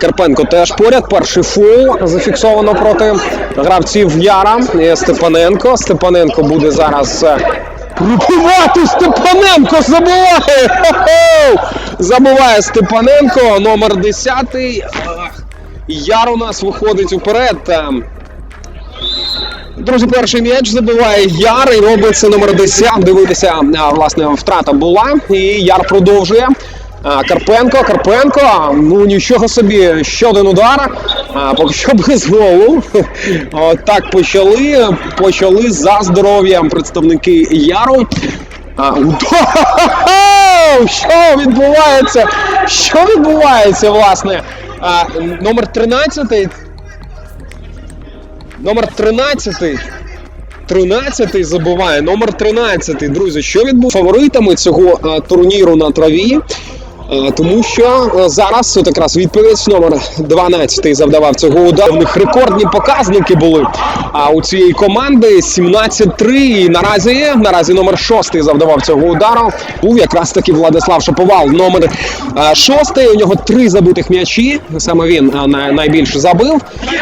Карпенко теж поряд. Перший фол зафіксовано проти гравців Яра. І Степаненко. Степаненко буде зараз. е, Степаненко забуває! Хо-хо! Забуває Степаненко, номер 10. Яр у нас виходить уперед. Друзі, перший м'яч забиває Яр і робить це номер 10. Дивитися, власне, втрата була. І Яр продовжує. Карпенко, Карпенко. Ну нічого собі, ще один удар. Поки що без голу. Так почали. Почали за здоров'ям представники Яру. А, удар! Що відбувається? Що відбувається, власне? Номер 13 Номер 13. 13 забуває. Номер 13. Друзі, що відбувається фаворитами цього турніру на траві? Е, Тому що е, зараз от якраз відповідь номер 12 завдавав цього удару. У них рекордні показники були. А у цієї команди 17-3. І наразі наразі номер 6 завдавав цього удару. Був якраз таки Владислав Шаповал. Номер 6. У нього три забитих м'ячі. Саме він е, найбільше забив.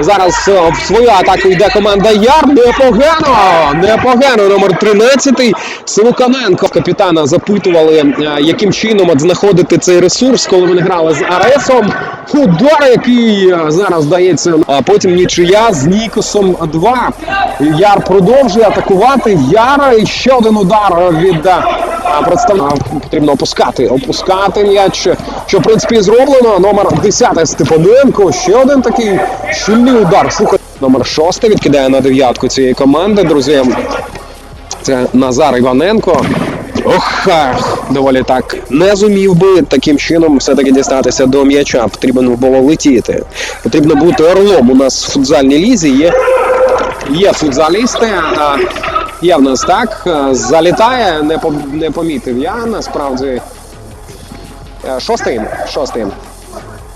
Зараз е, в свою атаку йде команда Яр. Непогано! Непогано. Номер 13. Силуканенко. Капітана запитували, е, яким чином знаходити цей ресурс, коли вони грали з Аресом. Удар, який е, зараз дається. А потім нічия з Нікосом 2. Яр продовжує атакувати. Яра і ще один удар від е, представника. Потрібно опускати. Опускати м'яч. Що в принципі зроблено. Номер 10 Степаненко. Ще один такий щільний удар. Слухай. Номер 6 відкидає на дев'ятку цієї команди, друзі. Це Назар Іваненко. Ох, доволі так не зумів би таким чином все-таки дістатися до м'яча. Потрібно було летіти. Потрібно бути орлом. У нас в футзальній лізі є, є футзалісти. А, є в нас так. Залітає, не, по, не помітив я насправді. Е, Шостий. Шостий.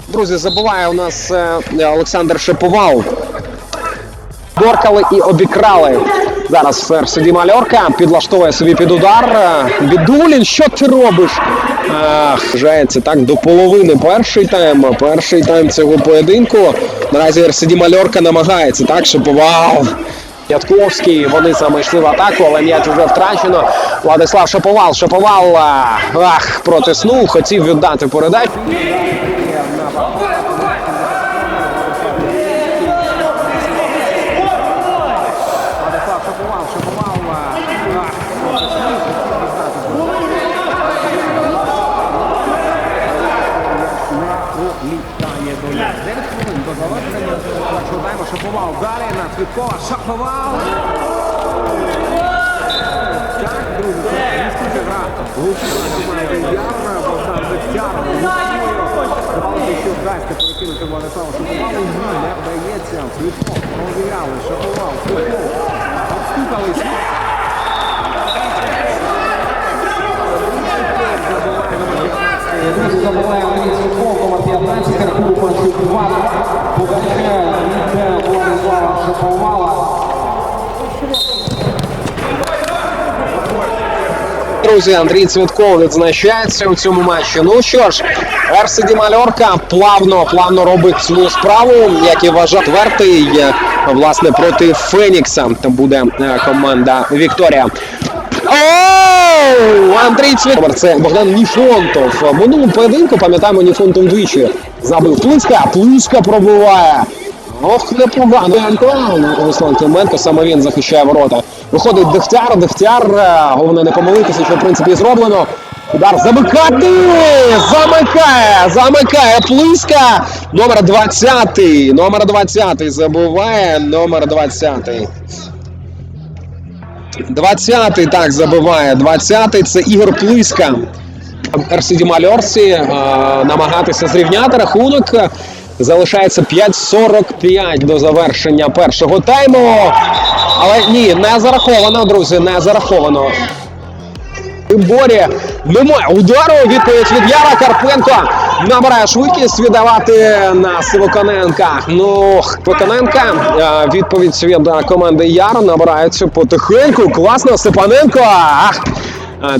Друзі, забуває у нас е, Олександр Шиповал. Боркали і обікрали. Зараз Ферсиді Мальорка підлаштовує собі під удар. Бідулін, що ти робиш? Ах, жається так до половини. Перший тайм. Перший тайм цього поєдинку. Наразі Ерсиді Мальорка намагається так, Шиповал. Ятковський, вони саме йшли в атаку, але м'яч вже втрачено. Владислав Шаповал. Шаповал ах, протиснув, хотів віддати передачу. Літає до ля. 9 хвилин до завершення. Тайму Шаповал далі на Цвіткова. Шаповал. Так, друзі, це дійсно гра. Гусіна має Яра, Богдан Дегтяр. Здавалося, що вдасться перекинути Владислава Шаповалу. Ні, не вдається. Цвітков провіряли. Шаповал. Цвітков. Обстукались. Друзі, Андрій Цвітков відзначається у цьому матчі. Ну що ж, Ерсиді Мальорка плавно, плавно робить свою справу, як і вважав четвертий, е, власне, проти Фенікса. Там буде е, команда Вікторія. Оу! Андрій Цвітков. Це Богдан Ніфонтов. Минулому поєдинку, пам'ятаємо, Ніфонтов двічі забив Плиска, Плиска пробиває. Ох, непогано. Клеменко, Руслан Клименко, саме він захищає ворота. Виходить Дегтяр, Дегтяр, е, головне не помилитися, що в принципі зроблено. Удар замикати! Замикає! Замикає Плиска! Номер 20 Номер 20 забуває. Номер 20 20-й так забиває. 20-й це Ігор Плиска. Ерсіді Мальорсі е, намагатися зрівняти рахунок. Залишається 5.45 до завершення першого тайму. Але ні, не зараховано, друзі, не зараховано. Борі немає удару. Відповідь від Яра Карпенко набирає швидкість віддавати на Сивоконенка. Ну, Сивоконенка. е, Відповідь від команди Яр набирається потихеньку. Класно, Степаненко. Ах,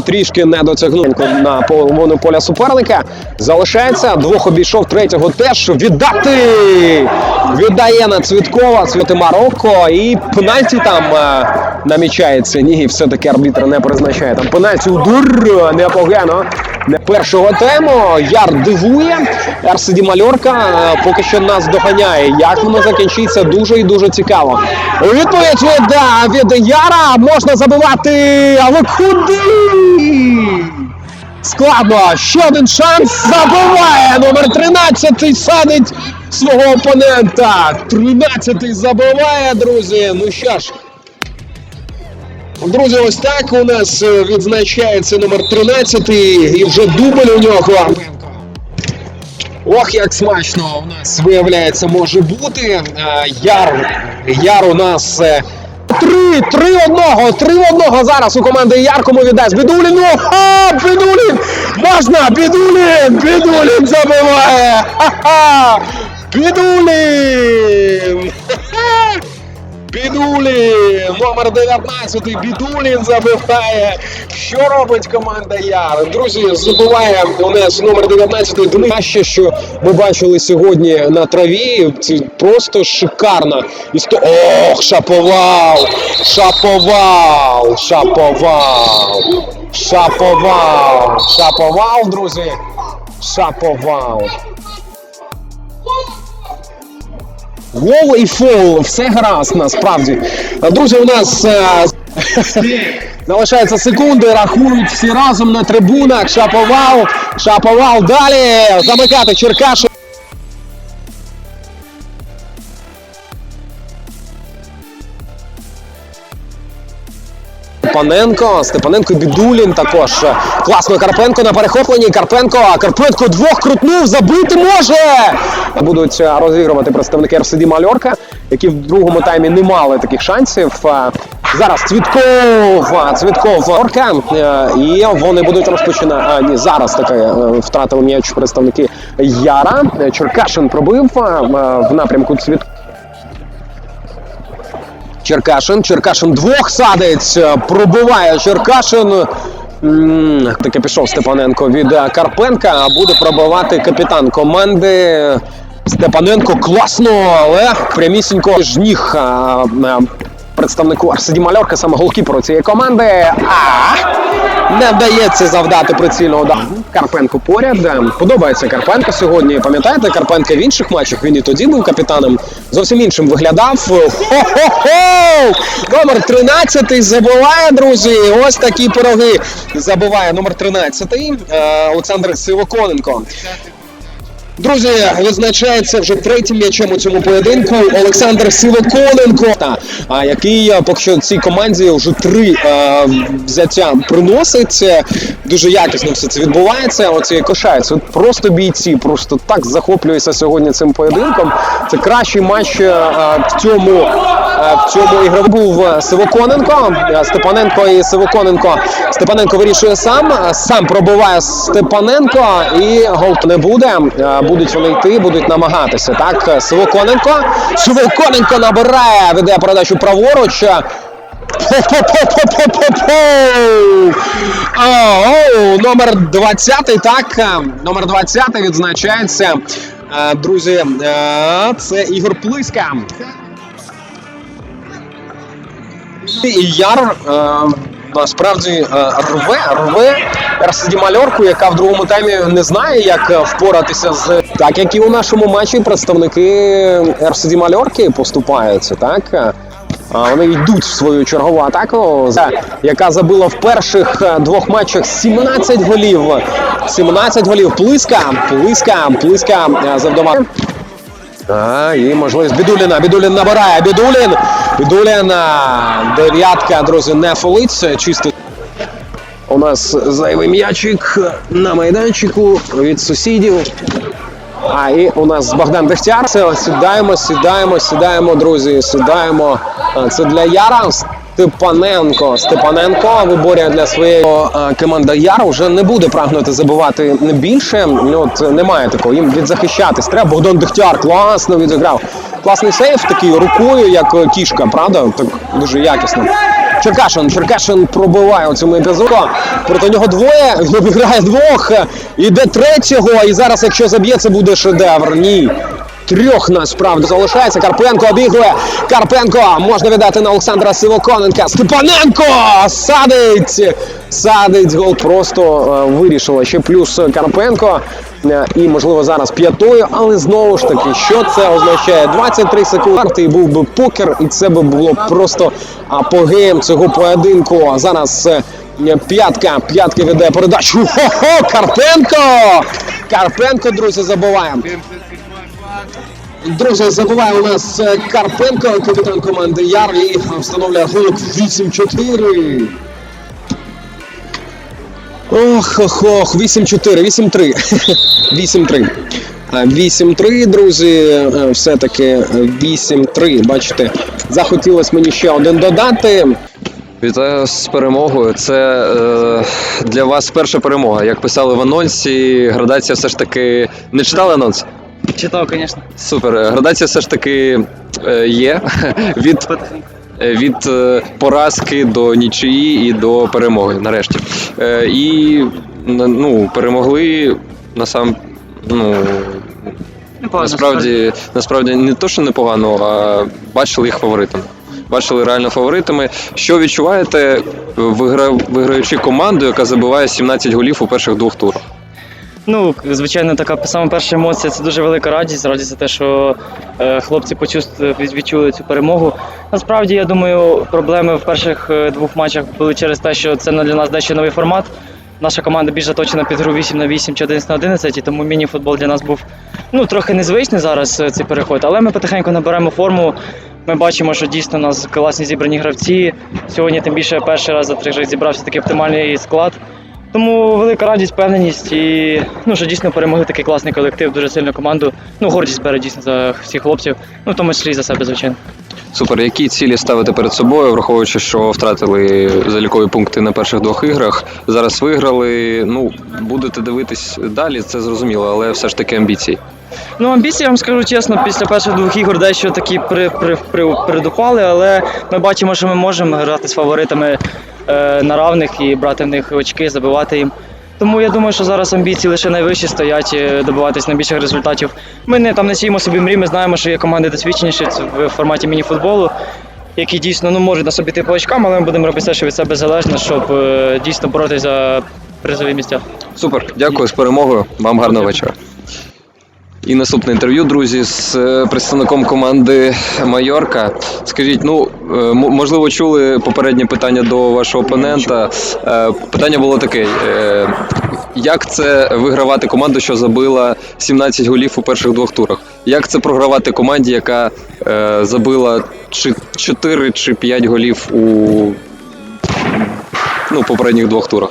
трішки не дотягнув на половину поля суперника. Залишається двох обійшов третього теж віддати. Віддає на Цвіткова, Цвіти Марокко і пенальті там е, намічається. Ні, все-таки арбітр не призначає. Там пенальті удар непогано. Не першого тайму. Яр дивує. Арседі Мальорка е, поки що нас доганяє. Як воно закінчиться, дуже і дуже цікаво. Відповідь від, е, від Яра можна забивати, але куди? Складно. Ще один шанс. Забиває. Номер 13 садить свого опонента. 13 забиває, друзі. Ну що ж. Друзі, ось так у нас е, відзначається номер 13 і вже дубль у нього. Ох, як смачно у нас виявляється може бути. Е, Яр, Яр у нас. е, Три, три одного, три одного зараз у команди Яр кому віддасть. Бідулін, ха, Бідулін! Можна, Бідулін! Бідулін забиває! Ха-ха! Бідулін! Бідулін! Номер 19 Бідулін забиває. Що робить команда Яр? Друзі, забиває у нас номер 19 Денис. Краще, що ми бачили сьогодні на траві. Це просто шикарно. І сто... Ох, шаповал! Шаповал! Шаповал! Шаповал! Шаповал, друзі! Шаповал! Гол і фол, все гаразд насправді. Друзі, у нас е, залишаються секунди, рахують всі разом на трибунах. Шаповал, шаповал далі. Замикати Черкаш. Степаненко, Степаненко Бідулін також. Класно Карпенко на перехопленні. Карпенко, Карпенко двох крутнув, забити може. Будуть е, розігрувати представники РСД Мальорка, які в другому таймі не мали таких шансів. Е, Зараз Цвітков, е, Цвітков Орка, і вони будуть розпочинати. а, Ні, зараз таке втратили м'яч представники Яра. Черкашин пробив в напрямку Цвіткова. Черкашин. Черкашин двох садить. е, Пробиває Черкашин. Таки пішов Степаненко від е, Карпенка, а буде пробивати капітан команди. Степаненко класно, але прямісінько ж ніг е, е, представнику Арсені Мальорка, саме голкіперу цієї команди. А не вдається завдати прицільного удару. Карпенко поряд. Подобається Карпенко сьогодні. Пам'ятаєте, Карпенко в інших матчах він і тоді був капітаном. Зовсім іншим виглядав. Хо-хо-хо! Номер 13 забиває, друзі. Ось такі пироги забиває номер 13 е, Олександр Сивоконенко. Друзі, відзначається вже третім м'ячем у цьому поєдинку Олександр Сивоконенко, а, який е, поки що цій команді вже три е, взяття приносить. Дуже якісно все це відбувається. Оці кошаються. Просто бійці, просто так захоплююся сьогодні цим поєдинком. Це кращий матч е, в цьому в цьому ігрові був Сивоконенко, Степаненко і Сивоконенко. Степаненко вирішує сам, сам пробиває Степаненко і гол не буде. Будуть вони йти, будуть намагатися. Так, Сивоконенко. Сивоконенко набирає, веде передачу праворуч. Пу-пу-пу-пу-пу-пу! О, Номер 20, так. Номер 20 відзначається. Друзі, це Ігор Плиска. І Яр насправді е, рве, рве РСД Мальорку, яка в другому таймі не знає, як е, впоратися з так, як і у нашому матчі представники РСД Мальорки поступаються, так. Е, а Вони йдуть в свою чергову атаку, яка забила в перших двох матчах 17 голів. 17 голів. Плиска, плиска, плиска завдома. А, і можливість Бідуліна. Бідулін набирає. Бідулін. Бідулін. Дев'ятка, друзі, не фолиться. Чисто. У нас зайвий м'ячик на майданчику від сусідів. А і у нас Богдан Дехтяр. Сідаємо, сідаємо, сідаємо, друзі. Сідаємо. Це для Яра. Степаненко. Степаненко виборює для своєї команди Яр вже не буде прагнути забивати більше. Ну, От немає такого. Їм відзахищатись. Треба Богдан Дегтяр класно відіграв. Класний сейф такий рукою, як е, кішка, правда? Так дуже якісно. Черкашин. Черкашин пробиває у цьому епізоді. Проти нього двоє. Він обіграє двох. Іде третього. І зараз, якщо заб'є, це буде шедевр. Ні. Трьох насправді залишається. Карпенко обігрує. Карпенко можна віддати на Олександра Сивоконенка. Степаненко садить. Садить гол. Просто е, вирішила. Ще плюс Карпенко. Е, І можливо зараз п'ятою, але знову ж таки, що це означає? 23 секунди і був би покер, і це би було просто апогеєм цього поєдинку. Зараз е, п'ятка, п'ятка веде передачу. Хо-хо! Карпенко! Карпенко, друзі, забуваємо. Друзі, забуває у нас е, Карпенко, капітан команди Яр, і встановлює рахунок 8-4. Ох, ох, ох, 8-4, 8-3. 8-3. 8-3, друзі, е, все-таки 8-3. Бачите, захотілося мені ще один додати. Вітаю з перемогою. Це е, для вас перша перемога. Як писали в анонсі, градація все ж таки не читали анонс? Читав, звісно. Супер. Градація все ж таки е, є від, е, від е, поразки до нічиї і до перемоги. Нарешті. Е, і н- ну, перемогли насам. Ну, Непогано, насправді, насправді не то, що непогано, а бачили їх фаворитами. Бачили реально фаворитами. Що відчуваєте, вигра... виграючи команду, яка забиває 17 голів у перших двох турах? Ну, звичайно, така саме перша емоція це дуже велика радість. Радість за те, що е, хлопці відчули цю перемогу. Насправді, я думаю, проблеми в перших е, двох матчах були через те, що це для нас дещо новий формат. Наша команда більш заточена під гру 8 на 8 чи 11 на 11, і тому міні-футбол для нас був ну, трохи незвичний зараз е, цей переход. Але ми потихеньку наберемо форму. Ми бачимо, що дійсно у нас класні зібрані гравці. Сьогодні, тим більше, перший раз за три зібрався такий оптимальний склад. Тому велика радість, впевненість і ну, що дійсно перемогли такий класний колектив, дуже сильну команду. Ну, гордість перед дійсно за всіх хлопців, ну в тому числі і за себе, звичайно. Супер, які цілі ставите перед собою, враховуючи, що втратили залікові пункти на перших двох іграх. Зараз виграли. Ну, будете дивитись далі, це зрозуміло, але все ж таки амбіції. Ну, амбіції, я вам скажу чесно, після перших двох ігор дещо такі при, при, при, придупали, але ми бачимо, що ми можемо грати з фаворитами е, на равних і брати в них очки, забивати їм. Тому я думаю, що зараз амбіції лише найвищі стоять, е, добиватись найбільших результатів. Ми не там не сіємо собі мрій, ми знаємо, що є команди досвідченіші в форматі міні-футболу, які дійсно ну, можуть на собі йти по очкам, але ми будемо робити все, що від себе залежно, щоб е, дійсно боротися за призові місця. Супер, дякую з перемогою. Вам гарного вечора. І наступне інтерв'ю, друзі, з е, представником команди Майорка. Скажіть, ну е, можливо, чули попереднє питання до вашого опонента. Е, Питання було таке: як це вигравати команду, що забила 17 голів у перших двох турах? Як це програвати команді, яка забила чи 4 чи 5 голів у ну, попередніх двох турах?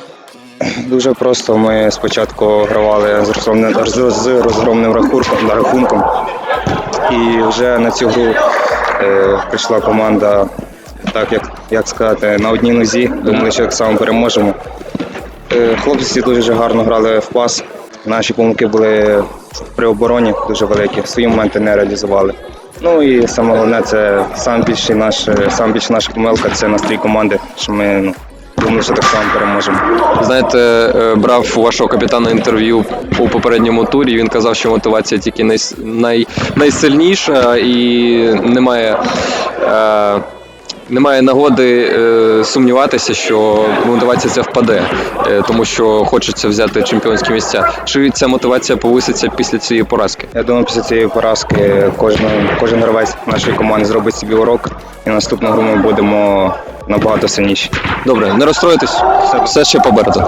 Дуже просто. Ми спочатку гравали з розгромним, з, розгромним рахунком. І вже на цю гру е, прийшла команда, так як, як сказати, на одній нозі. Думали, що так само переможемо. Е, хлопці дуже гарно грали в пас. Наші помилки були при обороні дуже великі, свої моменти не реалізували. Ну і саме головне, це сам більший наш, сам більша наша помилка це настрій команди, що ми ну, думали, що так само переможемо. Знаєте, е, брав у вашого капітана інтерв'ю у попередньому турі. Він казав, що мотивація тільки най, най, найсильніша і немає. Е, немає нагоди е, сумніватися, що мотивація ця впаде, е, тому що хочеться взяти чемпіонські місця. Чи ця мотивація повиситься після цієї поразки? Я думаю, після цієї поразки кожен, кожен гравець нашої команди зробить собі урок, і наступну гру ми будемо набагато сильніші. Добре, не розстроїтесь, все ще попереду.